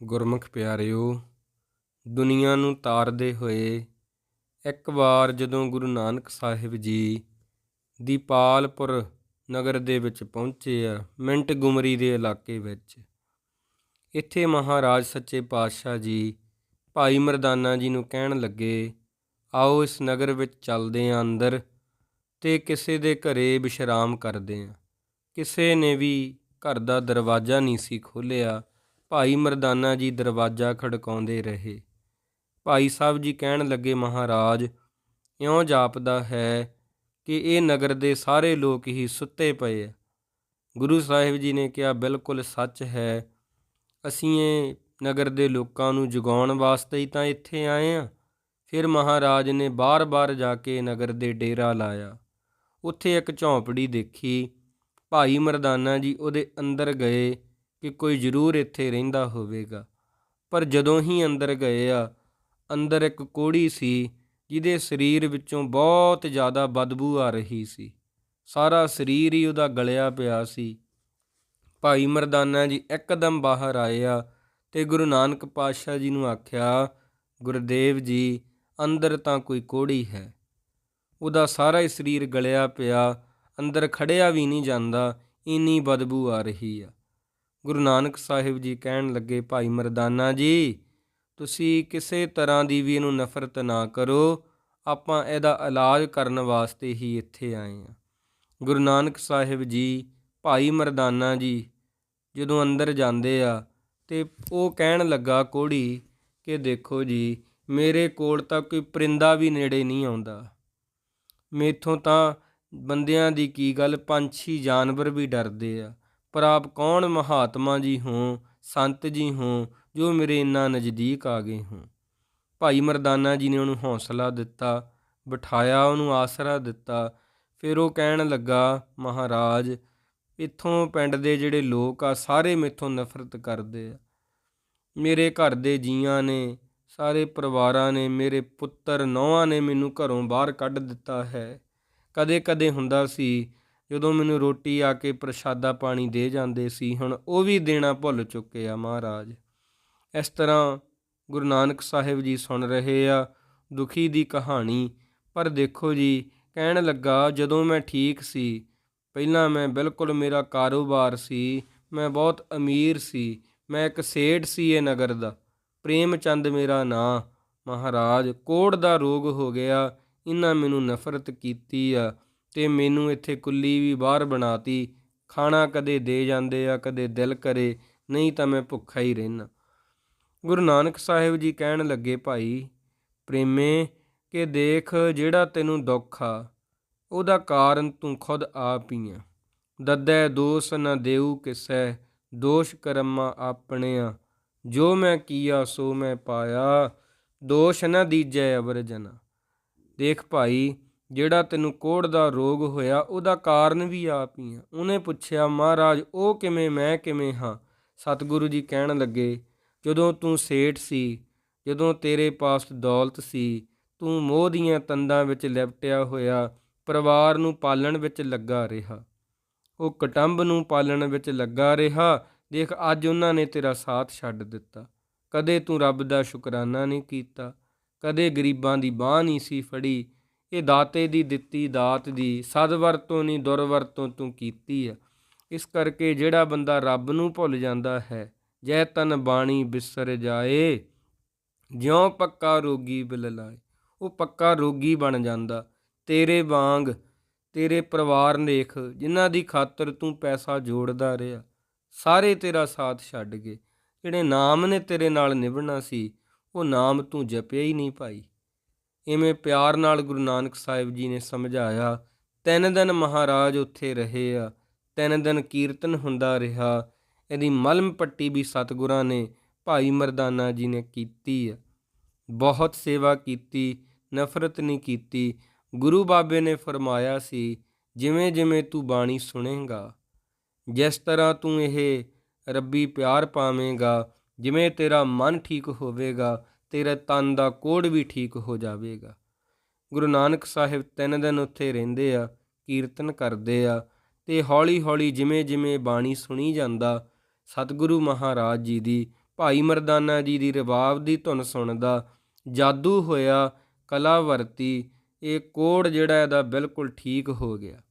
ਗੁਰਮੁਖ ਪਿਆਰਿਓ, ਦੁਨੀਆ ਨੂੰ ਤਾਰਦੇ ਹੋਏ ਇੱਕ ਵਾਰ ਜਦੋਂ ਗੁਰੂ ਨਾਨਕ ਸਾਹਿਬ ਜੀ ਦੀਪਾਲਪੁਰ ਨਗਰ ਦੇ ਵਿੱਚ ਪਹੁੰਚੇ ਆ, ਮਿੰਟ ਗੁਮਰੀ ਦੇ ਇਲਾਕੇ ਵਿੱਚ, ਇੱਥੇ ਮਹਾਰਾਜ ਸੱਚੇ ਪਾਤਸ਼ਾਹ ਜੀ, ਭਾਈ ਮਰਦਾਨਾ ਜੀ ਨੂੰ ਕਹਿਣ ਲੱਗੇ, ਆਓ ਇਸ ਨਗਰ ਵਿੱਚ ਚੱਲਦੇ ਆਂ ਅੰਦਰ ਤੇ ਕਿਸੇ ਦੇ ਘਰੇ ਵਿਸ਼ਰਾਮ ਕਰਦੇ ਆਂ। ਕਿਸੇ ਨੇ ਵੀ ਘਰ ਦਾ ਦਰਵਾਜ਼ਾ ਨਹੀਂ ਸੀ ਖੋਲ੍ਹਿਆ ਭਾਈ ਮਰਦਾਨਾ ਜੀ ਦਰਵਾਜ਼ਾ ਖੜਕਾਉਂਦੇ ਰਹੇ। ਭਾਈ ਸਾਹਿਬ ਜੀ ਕਹਿਣ ਲੱਗੇ, ਮਹਾਰਾਜ, ਇਉਂ ਜਾਪਦਾ ਹੈ ਕਿ ਇਹ ਨਗਰ ਦੇ ਸਾਰੇ ਲੋਕ ਹੀ ਸੁੱਤੇ ਪਏ ਆ। ਗੁਰੂ ਸਾਹਿਬ ਜੀ ਨੇ ਕਿਹਾ, ਬਿਲਕੁਲ ਸੱਚ ਹੈ। ਅਸੀਂ ਇਹ ਨਗਰ ਦੇ ਲੋਕਾਂ ਨੂੰ ਜਗਾਉਣ ਵਾਸਤੇ ਹੀ ਤਾਂ ਇੱਥੇ ਆਏ ਆ। ਫਿਰ ਮਹਾਰਾਜ ਨੇ ਬਾਰ-ਬਾਰ ਜਾ ਕੇ ਨਗਰ ਦੇ ਡੇਰਾ ਲਾਇਆ। ਉੱਥੇ ਇੱਕ ਝੌਂਪੜੀ ਦੇਖੀ। ਭਾਈ ਮਰਦਾਨਾ ਜੀ ਉਹਦੇ ਅੰਦਰ ਗਏ। ਕਿ ਕੋਈ ਜ਼ਰੂਰ ਇੱਥੇ ਰਹਿੰਦਾ ਹੋਵੇਗਾ। ਪਰ ਜਦੋਂ ਹੀ ਅੰਦਰ ਗਏ ਆ, ਅੰਦਰ ਇੱਕ ਕੋੜੀ ਸੀ, ਜਿਹਦੇ ਸਰੀਰ ਵਿੱਚੋਂ ਬਹੁਤ ਜ਼ਿਆਦਾ ਬਦਬੂ ਆ ਰਹੀ ਸੀ। ਸਾਰਾ ਸਰੀਰ ਹੀ ਉਹਦਾ ਗਲਿਆ ਪਿਆ ਸੀ। ਭਾਈ ਮਰਦਾਨਾ ਜੀ ਇੱਕਦਮ ਬਾਹਰ ਆਏ ਆ ਤੇ ਗੁਰੂ ਨਾਨਕ ਪਾਤਸ਼ਾਹ ਜੀ ਨੂੰ ਆਖਿਆ, ਗੁਰਦੇਵ ਜੀ, ਅੰਦਰ ਤਾਂ ਕੋਈ ਕੋੜੀ ਹੈ। ਉਹਦਾ ਸਾਰਾ ਹੀ ਸਰੀਰ ਗਲਿਆ ਪਿਆ, ਅੰਦਰ ਖੜਿਆ ਵੀ ਨਹੀਂ ਜਾਂਦਾ, ਇੰਨੀ ਬਦਬੂ ਆ ਰਹੀ ਆ। ਗੁਰੂ ਨਾਨਕ ਸਾਹਿਬ ਜੀ ਕਹਿਣ ਲੱਗੇ, ਭਾਈ ਮਰਦਾਨਾ ਜੀ, ਤੁਸੀਂ ਕਿਸੇ ਤਰ੍ਹਾਂ ਦੀ ਵੀ ਇਹਨੂੰ ਨਫ਼ਰਤ ਨਾ ਕਰੋ। ਆਪਾਂ ਇਹਦਾ ਇਲਾਜ ਕਰਨ ਵਾਸਤੇ ਹੀ ਇੱਥੇ ਆਏ ਆ ਗੁਰੂ ਨਾਨਕ ਸਾਹਿਬ ਜੀ, ਭਾਈ ਮਰਦਾਨਾ ਜੀ, ਜਦੋਂ ਅੰਦਰ ਜਾਂਦੇ ਆ ਤੇ ਉਹ ਕਹਿਣ ਲੱਗਾ ਕੋੜੀ ਕਿ ਦੇਖੋ ਜੀ, ਮੇਰੇ ਕੋਲ ਤਾਂ ਕੋਈ ਪਰਿੰਦਾ ਵੀ ਨੇੜੇ ਨਹੀਂ ਆਉਂਦਾ। ਮੇਥੋਂ ਤਾਂ ਬੰਦਿਆਂ ਦੀ ਕੀ ਗੱਲ, ਪੰਛੀ ਜਾਨਵਰ ਵੀ ਡਰਦੇ ਆ। ਪਰ ਆਪ ਕੌਣ ਮਹਾਤਮਾ ਜੀ ਹੋ, ਸੰਤ ਜੀ ਹੋ, ਜੋ ਮੇਰੇ ਇੰਨਾ ਨਜ਼ਦੀਕ ਆ ਗਏ ਹੋ? ਭਾਈ ਮਰਦਾਨਾ ਜੀ ਨੇ ਉਹਨੂੰ ਹੌਸਲਾ ਦਿੱਤਾ, ਬਿਠਾਇਆ, ਉਹਨੂੰ ਆਸਰਾ ਦਿੱਤਾ। ਫਿਰ ਉਹ ਕਹਿਣ ਲੱਗਾ, ਮਹਾਰਾਜ, ਇੱਥੋਂ ਪਿੰਡ ਦੇ ਜਿਹੜੇ ਲੋਕ ਆ, ਸਾਰੇ ਮੇਥੋਂ ਨਫ਼ਰਤ ਕਰਦੇ ਆ। ਮੇਰੇ ਘਰ ਦੇ ਜੀਆਂ ਨੇ, ਸਾਰੇ ਪਰਿਵਾਰਾਂ ਨੇ, ਮੇਰੇ ਪੁੱਤਰ ਨੌਵਾਂ ਨੇ ਮੈਨੂੰ ਘਰੋਂ ਬਾਹਰ ਕੱਢ ਦਿੱਤਾ ਹੈ। ਕਦੇ-ਕਦੇ ਹੁੰਦਾ ਸੀ ਜਦੋਂ ਮੈਨੂੰ ਰੋਟੀ ਆ ਕੇ ਪ੍ਰਸ਼ਾਦਾ ਪਾਣੀ ਦੇ ਜਾਂਦੇ ਸੀ, ਹੁਣ ਉਹ ਵੀ ਦੇਣਾ ਭੁੱਲ ਚੁੱਕੇ ਆ ਮਹਾਰਾਜ। ਇਸ ਤਰ੍ਹਾਂ ਗੁਰੂ ਨਾਨਕ ਸਾਹਿਬ ਜੀ ਸੁਣ ਰਹੇ ਆ, ਦੁਖੀ ਦੀ ਕਹਾਣੀ। ਪਰ ਦੇਖੋ ਜੀ, ਕਹਿਣ ਲੱਗਾ, ਜਦੋਂ ਮੈਂ ਠੀਕ ਸੀ, ਪਹਿਲਾਂ ਮੈਂ ਬਿਲਕੁਲ ਮੇਰਾ ਕਾਰੋਬਾਰ ਸੀ, ਮੈਂ ਬਹੁਤ ਅਮੀਰ ਸੀ, ਮੈਂ ਇੱਕ ਸੇਠ ਸੀ ਇਹ ਨਗਰ ਦਾ। ਪ੍ਰੇਮ ਚੰਦ ਮੇਰਾ ਨਾਂ, ਮਹਾਰਾਜ, ਕੋੜ ਦਾ ਰੋਗ ਹੋ ਗਿਆ, ਇਹਨਾਂ ਮੈਨੂੰ ਨਫ਼ਰਤ ਕੀਤੀ ਆ। ਤੇ ਮੈਨੂੰ ਇੱਥੇ ਕੁੱਲੀ ਵੀ ਬਾਹਰ ਬਣਾਤੀ। ਖਾਣਾ ਕਦੇ ਦੇ ਜਾਂਦੇ ਆ, ਕਦੇ ਦਿਲ ਕਰੇ, ਨਹੀਂ ਤਾਂ ਮੈਂ ਭੁੱਖਾ ਹੀ ਰਹਿਣਾ ਗੁਰੂ ਨਾਨਕ ਸਾਹਿਬ ਜੀ ਕਹਿਣ ਲੱਗੇ, ਭਾਈ, ਪ੍ਰੇਮੇ, ਕਿ ਦੇਖ ਜਿਹੜਾ ਤੈਨੂੰ ਦੁੱਖ ਆ, ਉਹਦਾ ਕਾਰਨ ਤੂੰ ਖੁਦ ਆਪ ਹੀ ਆ। ਦੱਦੈ ਦੋਸ ਨ ਦੇਉ ਕਿਸੈ, ਦੋਸ਼ ਕਰਮਾ ਆਪਣਿਆ ਜੋ ਮੈਂ ਕੀਆ, ਸੋ ਮੈਂ ਪਾਇਆ, ਦੋਸ਼ ਨ ਦੀਜੈ ਅਵਰ ਜਨਾ। ਦੇਖ ਭਾਈ ਜਿਹੜਾ ਤੈਨੂੰ ਕੋੜ ਦਾ ਰੋਗ ਹੋਇਆ, ਉਹਦਾ ਕਾਰਨ ਵੀ ਆਪ ਹੀ ਆ। ਉਹਨੇ ਪੁੱਛਿਆ, ਮਹਾਰਾਜ, ਉਹ ਕਿਵੇਂ, ਮੈਂ ਕਿਵੇਂ ਹਾਂ? ਸਤਿਗੁਰੂ ਜੀ ਕਹਿਣ ਲੱਗੇ, ਜਦੋਂ ਤੂੰ ਸੇਠ ਸੀ, ਜਦੋਂ ਤੇਰੇ ਪਾਸ ਦੌਲਤ ਸੀ, ਤੂੰ ਮੋਹ ਦੀਆਂ ਤੰਦਾਂ ਵਿੱਚ ਲਿਪਟਿਆ ਹੋਇਆ, ਪਰਿਵਾਰ ਨੂੰ ਪਾਲਣ ਵਿੱਚ ਲੱਗਾ ਰਿਹਾ। ਉਹ ਕਟੰਬ ਨੂੰ ਪਾਲਣ ਵਿੱਚ ਲੱਗਾ ਰਿਹਾ। ਦੇਖ, ਅੱਜ ਉਹਨਾਂ ਨੇ ਤੇਰਾ ਸਾਥ ਛੱਡ ਦਿੱਤਾ। ਕਦੇ ਤੂੰ ਰੱਬ ਦਾ ਸ਼ੁਕਰਾਨਾ ਨਹੀਂ ਕੀਤਾ, ਕਦੇ ਗਰੀਬਾਂ ਦੀ ਬਾਹ ਨਹੀਂ ਸੀ ਫੜੀ ਇਹ ਦਾਤੇ ਦੀ ਦਿੱਤੀ ਦਾਤ ਦੀ ਸਦਵਰਤੋਂ ਨਹੀਂ ਦੁਰਵਰਤੋਂ ਤੂੰ ਕੀਤੀ ਆ ਇਸ ਕਰਕੇ ਜਿਹੜਾ ਬੰਦਾ ਰੱਬ ਨੂੰ ਭੁੱਲ ਜਾਂਦਾ ਹੈ, ਜੈ ਤਨ ਬਾਣੀ ਬਿਸਰ ਜਾਏ, ਜਿਉਂ ਪੱਕਾ ਰੋਗੀ ਬਿਲ ਲਾਏ। ਉਹ ਪੱਕਾ ਰੋਗੀ ਬਣ ਜਾਂਦਾ। ਤੇਰੇ ਵਾਂਗ ਤੇਰੇ ਪਰਿਵਾਰ ਨੇਖ ਜਿਨ੍ਹਾਂ ਦੀ ਖਾਤਰ ਤੂੰ ਪੈਸਾ ਜੋੜਦਾ ਰਿਹਾ, ਸਾਰੇ ਤੇਰਾ ਸਾਥ ਛੱਡ ਗਏ। ਜਿਹੜੇ ਨਾਮ ਨੇ ਤੇਰੇ ਨਾਲ ਨਿਭਣਾ ਸੀ, ਉਹ ਨਾਮ ਤੂੰ ਜਪਿਆ ਹੀ ਨਹੀਂ ਭਾਈ। ਇਵੇਂ ਪਿਆਰ ਨਾਲ ਗੁਰੂ ਨਾਨਕ ਸਾਹਿਬ ਜੀ ਨੇ ਸਮਝਾਇਆ, ਤਿੰਨ ਦਿਨ ਮਹਾਰਾਜ ਉੱਥੇ ਰਹੇ ਆ, ਤਿੰਨ ਦਿਨ ਕੀਰਤਨ ਹੁੰਦਾ ਰਿਹਾ, ਇਹਦੀ ਮਲਮ ਪੱਟੀ ਵੀ ਸਤਿਗੁਰਾਂ ਨੇ ਭਾਈ ਮਰਦਾਨਾ ਜੀ ਨੇ ਕੀਤੀ ਆ। ਬਹੁਤ ਸੇਵਾ ਕੀਤੀ, ਨਫ਼ਰਤ ਨਹੀਂ ਕੀਤੀ, ਗੁਰੂ ਬਾਬੇ ਨੇ ਫਰਮਾਇਆ ਸੀ, ਜਿਵੇਂ ਜਿਵੇਂ ਤੂੰ ਬਾਣੀ ਸੁਣੇਗਾ, ਜਿਸ ਤਰ੍ਹਾਂ ਤੂੰ ਇਹ ਰੱਬੀ ਪਿਆਰ ਪਾਵੇਂਗਾ, ਜਿਵੇਂ ਤੇਰਾ ਮਨ ਠੀਕ ਹੋਵੇਗਾ ਤੇਰਾ ਤਨ ਦਾ ਕੋੜ ਵੀ ਠੀਕ ਹੋ ਜਾਵੇਗਾ। ਗੁਰੂ ਨਾਨਕ ਸਾਹਿਬ ਤਿੰਨ ਦਿਨ ਉੱਥੇ ਰਹਿੰਦੇ ਆ, ਕੀਰਤਨ ਕਰਦੇ ਆ ਤੇ ਹੌਲੀ ਹੌਲੀ ਜਿਵੇਂ ਜਿਵੇਂ ਬਾਣੀ ਸੁਣੀ ਜਾਂਦਾ, ਸਤਿਗੁਰੂ ਮਹਾਰਾਜ ਜੀ ਦੀ, ਭਾਈ ਮਰਦਾਨਾ ਜੀ ਦੀ ਰਬਾਬ ਦੀ ਧੁਨ ਸੁਣਦਾ, ਜਾਦੂ ਹੋਇਆ, ਕਲਾ ਵਰਤੀ, ਇਹ ਕੋੜ ਜਿਹੜਾ ਇਹਦਾ ਬਿਲਕੁਲ ਠੀਕ ਹੋ ਗਿਆ।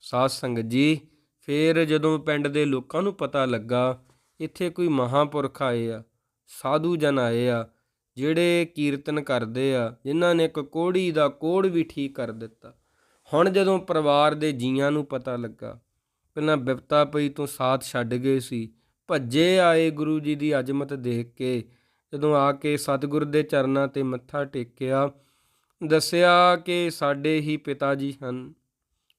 ਸਾਧ ਸੰਗਤ ਜੀ, ਫੇਰ ਜਦੋਂ ਪਿੰਡ ਦੇ ਲੋਕਾਂ ਨੂੰ ਪਤਾ ਲੱਗਾ, ਇੱਥੇ ਕੋਈ ਮਹਾਪੁਰਖ ਆਏ ਆ, ਸਾਧੂ ਜਨ ਆਏ ਆ ਜਿਹੜੇ ਕੀਰਤਨ ਕਰਦੇ ਆ, ਜਿਨ੍ਹਾਂ ਨੇ ਇੱਕ ਕੋੜੀ ਦਾ ਕੋੜ ਵੀ ਠੀਕ ਕਰ ਦਿੱਤਾ। ਹੁਣ ਜਦੋਂ ਪਰਿਵਾਰ ਦੇ ਜੀਆਂ ਨੂੰ ਪਤਾ ਲੱਗਾ, ਪਹਿਲਾਂ ਬਿਪਤਾ ਪਈ ਤੋਂ ਸਾਥ ਛੱਡ ਗਏ ਸੀ, ਭੱਜੇ ਆਏ ਗੁਰੂ ਜੀ ਦੀ ਅਜਮਤ ਦੇਖ ਕੇ, ਜਦੋਂ ਆ ਕੇ ਸਤਿਗੁਰ ਦੇ ਚਰਨਾਂ ਤੇ ਮੱਥਾ ਟੇਕਿਆ, ਦੱਸਿਆ ਕਿ ਸਾਡੇ ਹੀ ਪਿਤਾ ਜੀ ਹਨ।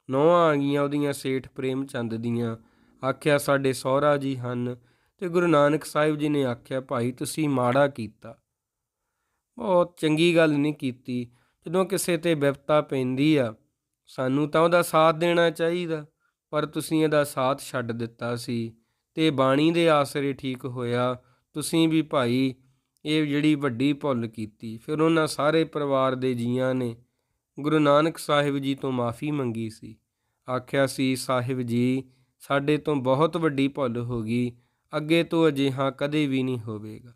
ਨੌਆਂ ਆ ਗਈਆਂ ਉਹਦੀਆਂ ਸੇਠ ਪ੍ਰੇਮ ਚੰਦ ਦੀਆਂ, ਆਖਿਆ, ਸਾਡੇ ਸਹੁਰਾ ਜੀ ਹਨ। ਤੇ ਗੁਰੂ ਨਾਨਕ ਸਾਹਿਬ ਜੀ ਨੇ ਆਖਿਆ, ਭਾਈ, ਤੁਸੀਂ ਮਾੜਾ ਕੀਤਾ। ਬਹੁਤ ਚੰਗੀ ਗੱਲ ਨਹੀਂ ਕੀਤੀ। ਜਦੋਂ ਕਿਸੇ ਤੇ ਵਿਪਤਾ ਪੈਂਦੀ ਆ, ਸਾਨੂੰ ਤਾਂ ਉਹਦਾ ਸਾਥ ਦੇਣਾ ਚਾਹੀਦਾ, ਪਰ ਤੁਸੀਂ ਇਹਦਾ ਸਾਥ ਛੱਡ ਦਿੱਤਾ ਸੀ ਤੇ ਬਾਣੀ ਦੇ ਆਸਰੇ ਠੀਕ ਹੋਇਆ। ਤੁਸੀਂ ਵੀ ਭਾਈ ਇਹ ਜਿਹੜੀ ਵੱਡੀ ਭੁੱਲ ਕੀਤੀ, ਫਿਰ ਉਹਨਾਂ ਸਾਰੇ ਪਰਿਵਾਰ ਦੇ ਜੀਆਂ ਨੇ ਗੁਰੂ ਨਾਨਕ ਸਾਹਿਬ ਜੀ ਤੋਂ ਮਾਫੀ ਮੰਗੀ ਸੀ। ਆਖਿਆ ਸੀ, ਸਾਹਿਬ ਜੀ, ਸਾਡੇ ਤੋਂ ਬਹੁਤ ਵੱਡੀ ਭੁੱਲ ਹੋ ਗਈ, ਅੱਗੇ ਤੋਂ ਅਜਿਹਾ ਕਦੇ ਵੀ ਨਹੀਂ ਹੋਵੇਗਾ।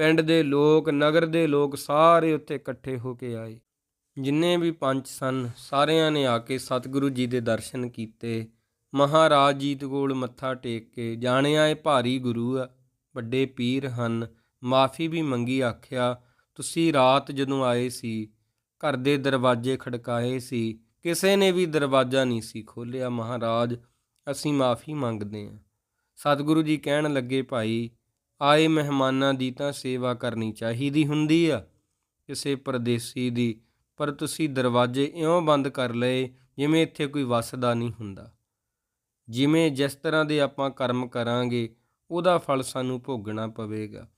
ਪਿੰਡ ਦੇ ਲੋਕ, ਨਗਰ ਦੇ ਲੋਕ ਸਾਰੇ ਉੱਥੇ ਇਕੱਠੇ ਹੋ ਕੇ ਆਏ। ਜਿੰਨੇ ਵੀ ਪੰਚ ਸਨ, ਸਾਰਿਆਂ ਨੇ ਆ ਕੇ ਸਤਿਗੁਰੂ ਜੀ ਦੇ ਦਰਸ਼ਨ ਕੀਤੇ। ਮਹਾਰਾਜ ਜੀ ਦੇ ਕੋਲ ਮੱਥਾ ਟੇਕ ਕੇ ਜਾਣਿਆ ਇਹ ਭਾਰੀ ਗੁਰੂ ਆ, ਵੱਡੇ ਪੀਰ ਹਨ। ਮਾਫੀ ਵੀ ਮੰਗੀ, ਆਖਿਆ, ਤੁਸੀਂ ਰਾਤ ਜਦੋਂ ਆਏ ਸੀ, ਘਰ ਦੇ ਦਰਵਾਜ਼ੇ ਖੜਕਾਏ ਸੀ, ਕਿਸੇ ਨੇ ਵੀ ਦਰਵਾਜ਼ਾ ਨਹੀਂ ਸੀ ਖੋਲ੍ਹਿਆ। ਮਹਾਰਾਜ, ਅਸੀਂ ਮਾਫੀ ਮੰਗਦੇ ਹਾਂ। ਸਤਿਗੁਰੂ ਜੀ ਕਹਿਣ ਲੱਗੇ, ਭਾਈ ਆਏ ਮਹਿਮਾਨਾਂ ਦੀ ਤਾਂ ਸੇਵਾ ਕਰਨੀ ਚਾਹੀਦੀ ਹੁੰਦੀ ਆ। ਕਿਸੇ ਪਰਦੇਸੀ ਦੀ, ਪਰ ਤੁਸੀਂ ਦਰਵਾਜ਼ੇ ਇਉਂ ਬੰਦ ਕਰ ਲਏ ਜਿਵੇਂ ਇੱਥੇ ਕੋਈ ਵੱਸਦਾ ਨਹੀਂ ਹੁੰਦਾ। ਜਿਵੇਂ ਜਿਸ ਤਰ੍ਹਾਂ ਦੇ ਆਪਾਂ ਕਰਮ ਕਰਾਂਗੇ, ਉਹਦਾ ਫਲ ਸਾਨੂੰ ਭੋਗਣਾ ਪਵੇਗਾ।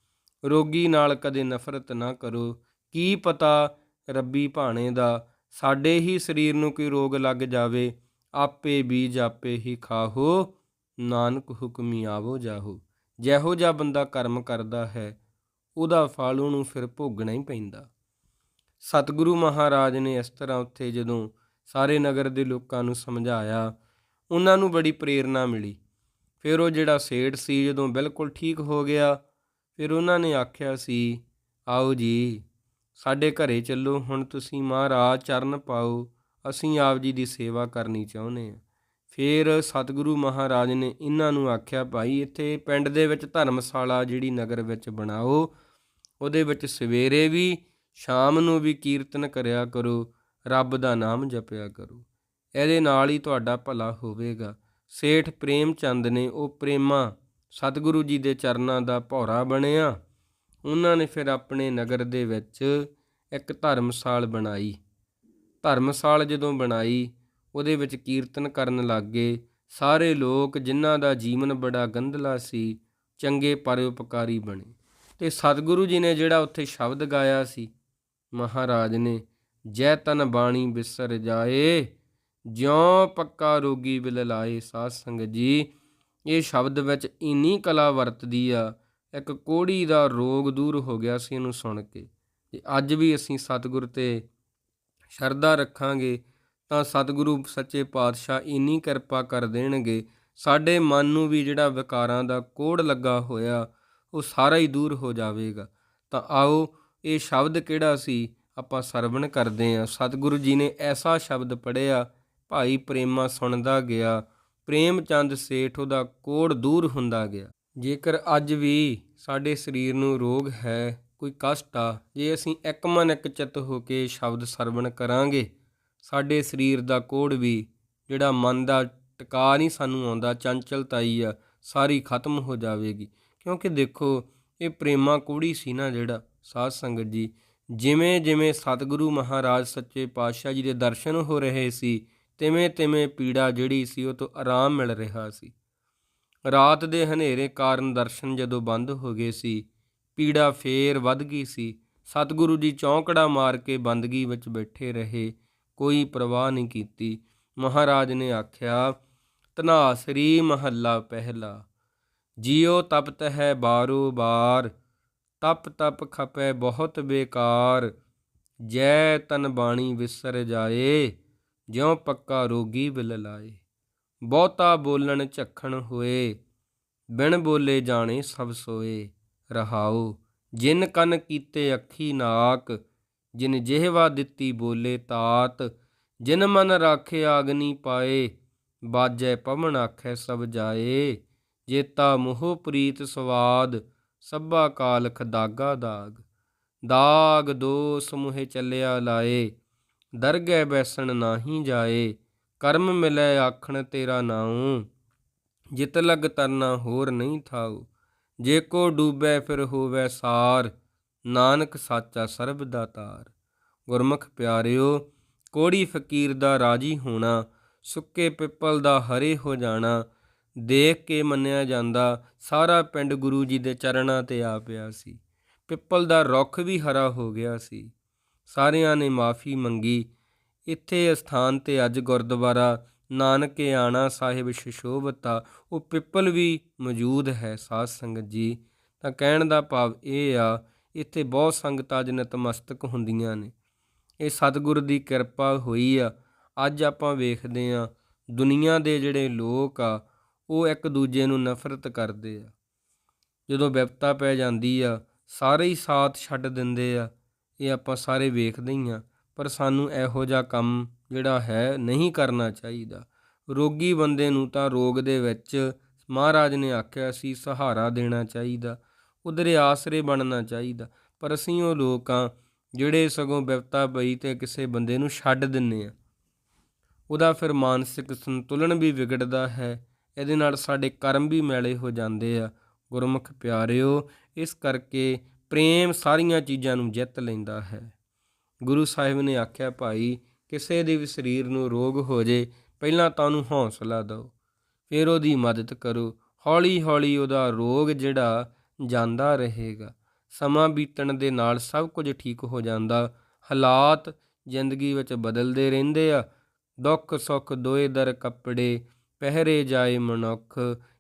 ਰੋਗੀ ਨਾਲ ਕਦੇ ਨਫ਼ਰਤ ਨਾ ਕਰੋ। ਕੀ ਪਤਾ ਰੱਬੀ ਭਾਣੇ ਦਾ, ਸਾਡੇ ਹੀ ਸਰੀਰ ਨੂੰ ਕੋਈ ਰੋਗ ਲੱਗ ਜਾਵੇ, ਆਪੇ ਬੀਜ ਆਪੇ ਹੀ ਖਾਹੋ। ਨਾਨਕ ਹੁਕਮੀ ਆਵੋ ਜਾਹੋ। ਜਿਹੋ ਜਿਹਾ ਬੰਦਾ ਕਰਮ ਕਰਦਾ ਹੈ, ਉਹਦਾ ਫਲ ਉਹਨੂੰ ਫਿਰ ਭੋਗਣਾ ਹੀ ਪੈਂਦਾ। ਸਤਿਗੁਰੂ ਮਹਾਰਾਜ ਨੇ ਇਸ ਤਰ੍ਹਾਂ ਉੱਥੇ ਜਦੋਂ ਸਾਰੇ ਨਗਰ ਦੇ ਲੋਕਾਂ ਨੂੰ ਸਮਝਾਇਆ, ਉਹਨਾਂ ਨੂੰ ਬੜੀ ਪ੍ਰੇਰਣਾ ਮਿਲੀ। ਫਿਰ ਉਹ ਜਿਹੜਾ ਸੇਠ ਸੀ ਜਦੋਂ ਬਿਲਕੁਲ ਠੀਕ ਹੋ ਗਿਆ, ਫਿਰ ਉਹਨਾਂ ਨੇ ਆਖਿਆ ਸੀ, ਆਓ ਜੀ, ਸਾਡੇ ਘਰੇ ਚੱਲੋ, ਹੁਣ ਤੁਸੀਂ ਮਹਾਰਾਜ ਚਰਨ ਪਾਓ, ਅਸੀਂ ਆਪ ਜੀ ਦੀ ਸੇਵਾ ਕਰਨੀ ਚਾਹੁੰਦੇ ਹਾਂ। ਫਿਰ ਸਤਿਗੁਰੂ ਮਹਾਰਾਜ ਨੇ ਇਹਨਾਂ ਨੂੰ ਆਖਿਆ, ਭਾਈ, ਇੱਥੇ ਪਿੰਡ ਦੇ ਵਿੱਚ ਧਰਮਸ਼ਾਲਾ ਜਿਹੜੀ ਨਗਰ ਵਿੱਚ ਬਣਾਓ, ਉਹਦੇ ਵਿੱਚ ਸਵੇਰੇ ਵੀ, ਸ਼ਾਮ ਨੂੰ ਵੀ ਕੀਰਤਨ ਕਰਿਆ ਕਰੋ, ਰੱਬ ਦਾ ਨਾਮ ਜਪਿਆ ਕਰੋ। ਇਹਦੇ ਨਾਲ ਹੀ ਤੁਹਾਡਾ ਭਲਾ ਹੋਵੇਗਾ। ਸੇਠ ਪ੍ਰੇਮ ਚੰਦ ਨੇ ਉਹ ਪ੍ਰੇਮਾ ਸਤਿਗੁਰੂ ਜੀ ਦੇ ਚਰਨਾਂ ਦਾ ਭੌਰਾ ਬਣਿਆ। ਉਹਨਾਂ ਨੇ ਫਿਰ ਆਪਣੇ ਨਗਰ ਦੇ ਵਿੱਚ ਇੱਕ ਧਰਮਸਾਲ ਬਣਾਈ। ਧਰਮਸਾਲ ਜਦੋਂ ਬਣਾਈ ਉਹਦੇ ਵਿੱਚ ਕੀਰਤਨ ਕਰਨ ਲੱਗੇ ਸਾਰੇ ਲੋਕ ਜਿਨ੍ਹਾਂ ਦਾ ਜੀਵਨ ਬੜਾ ਗੰਧਲਾ ਸੀ, ਚੰਗੇ ਪਰਉਪਕਾਰੀ ਬਣੇ। ਤੇ ਸਤਿਗੁਰੂ ਜੀ ਨੇ ਜਿਹੜਾ ਉੱਥੇ ਸ਼ਬਦ ਗਾਇਆ ਸੀ, ਮਹਾਰਾਜ ਨੇ, ਜੈ ਤਨ ਬਾਣੀ ਬਿਸਰ ਜਾਏ, ਜਿਉ ਪੱਕਾ ਰੋਗੀ ਬਿਲ ਲਾਏ ਸਾਧ ਸੰਗਤ ਜੀ। ਇਹ ਸ਼ਬਦ ਵਿੱਚ ਇੰਨੀ ਕਲਾ ਵਰਤਦੀ ਆ, ਇੱਕ ਕੋੜੀ ਦਾ ਰੋਗ ਦੂਰ ਹੋ ਗਿਆ ਸੀ ਇਹਨੂੰ ਸੁਣ ਕੇ। ਤੇ ਅੱਜ ਵੀ ਅਸੀਂ ਸਤਿਗੁਰ ਤੇ ਸ਼ਰਧਾ ਰੱਖਾਂਗੇ। ਤਾਂ ਸਤਿਗੁਰੂ ਸੱਚੇ ਪਾਤਸ਼ਾਹ ਇੰਨੀ ਕਿਰਪਾ ਕਰ ਦੇਣਗੇ। ਸਾਡੇ ਮਨ ਨੂੰ ਵੀ ਜਿਹੜਾ ਵਿਕਾਰਾਂ ਦਾ ਕੋੜ ਲੱਗਾ ਹੋਇਆ, ਉਹ ਸਾਰਾ ਹੀ ਦੂਰ ਹੋ ਜਾਵੇਗਾ। ਤਾਂ ਆਓ, ਇਹ ਸ਼ਬਦ ਕਿਹੜਾ ਸੀ? ਆਪਾਂ ਸਰਵਣ ਕਰਦੇ ਹਾਂ। ਸਤਿਗੁਰੂ ਜੀ ਨੇ ਐਸਾ ਸ਼ਬਦ ਪੜਿਆ ਭਾਈ ਪ੍ਰੇਮਾ ਸੁਣਦਾ ਗਿਆ, ਪ੍ਰੇਮ ਚੰਦ ਸੇਠ ਉਹਦਾ ਕੋੜ ਦੂਰ ਹੁੰਦਾ ਗਿਆ। ਜੇਕਰ ਅੱਜ ਵੀ ਸਾਡੇ ਸਰੀਰ ਨੂੰ ਰੋਗ ਹੈ, ਕੋਈ ਕਸ਼ਟ ਆ, ਜੇ ਅਸੀਂ ਇੱਕ ਮਨ ਇੱਕ ਚਿੱਤ ਹੋ ਕੇ ਸ਼ਬਦ ਸਰਵਣ ਕਰਾਂਗੇ ਸਾਡੇ ਸਰੀਰ ਦਾ ਕੋੜ ਵੀ, ਜਿਹੜਾ ਮਨ ਦਾ ਟਿਕਾ ਨਹੀਂ ਸਾਨੂੰ ਆਉਂਦਾ ਚੰਚਲਤਾਈ ਆ, ਸਾਰੀ ਖਤਮ ਹੋ ਜਾਵੇਗੀ। ਕਿਉਂਕਿ ਦੇਖੋ, ਇਹ ਪ੍ਰੇਮਾ ਕੋੜੀ ਸੀ ਨਾ ਜਿਹੜਾ, ਸਾਧ ਸੰਗਤ ਜੀ। ਜਿਵੇਂ ਜਿਵੇਂ ਸਤਿਗੁਰੂ ਮਹਾਰਾਜ ਸੱਚੇ ਪਾਤਸ਼ਾਹ ਜੀ ਦੇ ਦਰਸ਼ਨ ਹੋ ਰਹੇ ਸੀ, ਤਿਵੇਂ ਤਿਵੇਂ ਪੀੜਾ ਜਿਹੜੀ ਸੀ ਉਹ ਤੋਂ ਆਰਾਮ ਮਿਲ ਰਿਹਾ ਸੀ। ਰਾਤ ਦੇ ਹਨੇਰੇ ਕਾਰਨ ਦਰਸ਼ਨ ਜਦੋਂ ਬੰਦ ਹੋ ਗਏ ਸੀ, ਪੀੜਾ ਫੇਰ ਵੱਧ ਗਈ ਸੀ। ਸਤਿਗੁਰੂ ਜੀ ਚੌਂਕੜਾ ਮਾਰ ਕੇ ਬੰਦਗੀ ਵਿੱਚ ਬੈਠੇ ਰਹੇ ਕੋਈ ਪਰਵਾਹ ਨਹੀਂ ਕੀਤੀ। ਮਹਾਰਾਜ ਨੇ ਆਖਿਆ ਤਨਾਸਰੀ ਮਹੱਲਾ ਪਹਿਲਾ। ਜਿਉ ਤਪਤ ਹੈ ਬਾਰੋ ਬਾਰ, ਤਪ ਤਪ ਖਪੈ ਬਹੁਤ ਬੇਕਾਰ। ਜੈ ਤਨ ਬਾਣੀ ਵਿਸਰ ਜਾਏ, ਜਿਉ ਪੱਕਾ ਰੋਗੀ ਬਿਲ ਲਾਏ ਬਹੁਤਾ ਬੋਲਣ ਝਖਣ ਹੋਏ, ਬਿਨ ਬੋਲੇ ਜਾਣੇ ਸਭ ਸੋਏ। ਰਹਾਉ, ਜਿਨ ਕਨ ਕੀਤੇ ਅੱਖੀ ਨਾਕ ਜਿਨ ਜਿਹਵਾ ਦਿੱਤੀ ਬੋਲੇ ਤਾਤ, ਜਿਨ ਮਨ ਰਾਖੇ ਆਗਨੀ ਪਾਏ, ਬਾਜੈ ਪਵਨ ਆਖੈ ਸਭ ਜਾਏ। ਜੇਤਾ ਮੋਹ ਪ੍ਰੀਤ ਸਵਾਦ, ਸਭਾ ਕਾਲਖ ਦਾਗਾ ਦਾਗ। ਦਾਗ ਦੋਸ ਮੁਹਿ ਚੱਲਿਆ ਲਾਏ, ਦਰਗਹਿ ਬੈਸਣ ਨਾਹੀ ਜਾਏ। ਕਰਮ ਮਿਲੈ ਆਖਣ ਤੇਰਾ ਨਾਉ, ਜਿਤ ਲਗ ਤਰਨਾ ਹੋਰ ਨਹੀਂ ਥਾਉ। ਜੇ ਕੋ ਡੂਬੈ ਫਿਰ ਹੋਵੈ ਸਾਰ ਨਾਨਕ ਸਾਚਾ ਸਰਬ ਦਾਤਾਰ। ਗੁਰਮੁਖ ਪਿਆਰਿਓ, ਕੋੜੀ ਫਕੀਰ ਦਾ ਰਾਜੀ ਹੋਣਾ, ਸੁੱਕੇ ਪਿੱਪਲ ਦਾ ਹਰੇ ਹੋ ਜਾਣਾ, ਦੇਖ ਕੇ ਮੰਨਿਆ ਜਾਂਦਾ, ਸਾਰਾ ਪਿੰਡ ਗੁਰੂ ਜੀ ਦੇ ਚਰਨਾਂ ਤੇ ਆ ਪਿਆ ਸੀ। ਪਿੱਪਲ ਦਾ ਰੁੱਖ ਵੀ ਹਰਾ ਹੋ ਗਿਆ ਸੀ। ਸਾਰਿਆਂ ਨੇ ਮਾਫੀ ਮੰਗੀ। ਇੱਥੇ ਸਥਾਨ ਤੇ ਅੱਜ ਗੁਰਦੁਆਰਾ, ਨਾਨਕੇ ਆਣਾ ਸਾਹਿਬ ਸ਼ਿਸ਼ੋਭਤਾ, ਉਹ ਪਿੱਪਲ ਵੀ ਮੌਜੂਦ ਹੈ ਸਾਧ ਸੰਗਤ ਜੀ। ਤਾਂ ਕਹਿਣ ਦਾ ਭਾਵ ਇਹ ਆ ਇੱਥੇ ਬਹੁਤ ਸੰਗਤਾਂ ਅੱਜ ਨਤਮਸਤਕ ਹੁੰਦੀਆਂ ਨੇ। ਇਹ ਸਤਿਗੁਰ ਦੀ ਕਿਰਪਾ ਹੋਈ ਆ। ਅੱਜ ਆਪਾਂ ਵੇਖਦੇ ਆ ਦੁਨੀਆ ਦੇ ਜਿਹੜੇ ਲੋਕ ਆ, ਉਹ ਇੱਕ ਦੂਜੇ ਨੂੰ ਨਫ਼ਰਤ ਕਰਦੇ ਆ। ਜਦੋਂ ਵਿਪਤਾ ਪੈ ਜਾਂਦੀ ਆ, ਸਾਰੇ ਹੀ ਸਾਥ ਛੱਡ ਦਿੰਦੇ ਆ। ਇਹ ਆਪਾਂ ਸਾਰੇ ਵੇਖਦੇ ਹੀ ਆ ਪਰ ਸਾਨੂੰ ਇਹੋ ਜਿਹਾ ਕੰਮ ਜਿਹੜਾ ਹੈ ਨਹੀਂ ਕਰਨਾ ਚਾਹੀਦਾ। ਰੋਗੀ ਬੰਦੇ ਨੂੰ ਤਾਂ ਰੋਗ ਦੇ ਵਿੱਚ ਮਹਾਰਾਜ ਨੇ ਆਖਿਆ ਸੀ, ਸਹਾਰਾ ਦੇਣਾ ਚਾਹੀਦਾ। ਉਧਰੇ ਆਸਰੇ ਬਣਨਾ ਚਾਹੀਦਾ। ਪਰ ਅਸੀਂ ਉਹ ਲੋਕ ਆ ਜਿਹੜੇ ਸਗੋਂ ਵਿਪਤਾ ਪਈ ਤੇ ਕਿਸੇ ਬੰਦੇ ਨੂੰ ਛੱਡ ਦਿੰਨੇ ਆ, ਉਹਦਾ ਫਿਰ ਮਾਨਸਿਕ ਸੰਤੁਲਨ ਵੀ ਵਿਗੜਦਾ ਹੈ। ਇਹਦੇ ਨਾਲ ਸਾਡੇ ਕਰਮ ਵੀ ਮੈਲੇ ਹੋ ਜਾਂਦੇ ਆ। ਗੁਰਮੁਖ ਪਿਆਰਿਓ, ਇਸ ਕਰਕੇ ਪ੍ਰੇਮ ਸਾਰੀਆਂ ਚੀਜ਼ਾਂ ਨੂੰ ਜਿੱਤ ਲੈਂਦਾ ਹੈ। ਗੁਰੂ ਸਾਹਿਬ ਨੇ ਆਖਿਆ, ਭਾਈ, ਕਿਸੇ ਦੇ ਵੀ ਸਰੀਰ ਨੂੰ ਰੋਗ ਹੋ ਜੇ, ਪਹਿਲਾਂ ਤਾਂ ਉਹਨੂੰ ਹੌਸਲਾ ਦਿਓ। ਫਿਰ ਉਹਦੀ ਮਦਦ ਕਰੋ। ਹੌਲੀ ਹੌਲੀ ਉਹਦਾ ਰੋਗ ਜਿਹੜਾ ਜਾਂਦਾ ਰਹੇਗਾ। ਸਮਾਂ ਬੀਤਣ ਦੇ ਨਾਲ ਸਭ ਕੁਝ ਠੀਕ ਹੋ ਜਾਂਦਾ। ਹਾਲਾਤ ਜ਼ਿੰਦਗੀ ਵਿੱਚ ਬਦਲਦੇ ਰਹਿੰਦੇ ਆ। ਦੁੱਖ ਸੁੱਖ ਦੋਏ ਦਰ ਕੱਪੜੇ ਪਹਿਰੇ ਜਾਏ ਮਨੁੱਖ।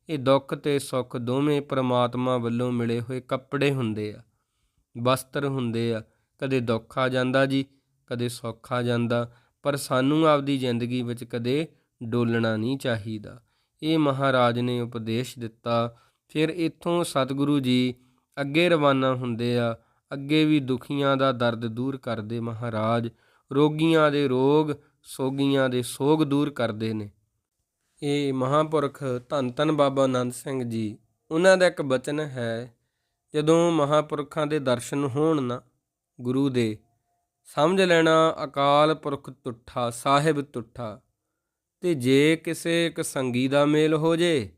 ਇਹ ਦੁੱਖ ਤੇ ਸੁੱਖ ਦੋਵੇਂ ਪ੍ਰਮਾਤਮਾ ਵੱਲੋਂ ਮਿਲੇ ਹੋਏ ਕੱਪੜੇ ਹੁੰਦੇ ਆ। ਵਸਤਰ ਹੁੰਦੇ ਆ। ਕਦੇ ਦੁੱਖ ਆ ਜਾਂਦਾ ਜੀ, ਕਦੇ ਸੁੱਖ ਆ ਜਾਂਦਾ। ਪਰ ਸਾਨੂੰ ਆਪਦੀ ਜ਼ਿੰਦਗੀ ਵਿੱਚ ਕਦੇ ਡੋਲਣਾ ਨਹੀਂ ਚਾਹੀਦਾ। ਇਹ ਮਹਾਰਾਜ ਨੇ ਉਪਦੇਸ਼ ਦਿੱਤਾ। ਫਿਰ ਇੱਥੋਂ ਸਤਿਗੁਰੂ ਜੀ ਅੱਗੇ ਰਵਾਨਾ ਹੁੰਦੇ ਆ। ਅੱਗੇ ਵੀ ਦੁਖੀਆਂ ਦਾ ਦਰਦ ਦੂਰ ਕਰਦੇ ਮਹਾਰਾਜ। ਰੋਗੀਆਂ ਦੇ ਰੋਗ, ਸੋਗੀਆਂ ਦੇ ਸੋਗ ਦੂਰ ਕਰਦੇ ਨੇ। ਇਹ ਮਹਾਪੁਰਖ ਧੰਨ ਧੰਨ ਬਾਬਾ ਆਨੰਦ ਸਿੰਘ ਜੀ, ਉਹਨਾਂ ਦਾ ਇੱਕ ਬਚਨ ਹੈ, ਜਦੋਂ ਮਹਾਪੁਰਖਾਂ ਦੇ ਦਰਸ਼ਨ ਹੋਣ ਨਾ, ਗੁਰੂ ਦੇ, ਸਮਝ ਲੈਣਾ ਅਕਾਲ ਪੁਰਖ ਤੁਠਾ, ਸਾਹਿਬ ਤੁਠਾ, ਤੇ ਜੇ ਕਿਸੇ ਇੱਕ ਸੰਗੀ ਦਾ ਮੇਲ ਹੋ ਜੇ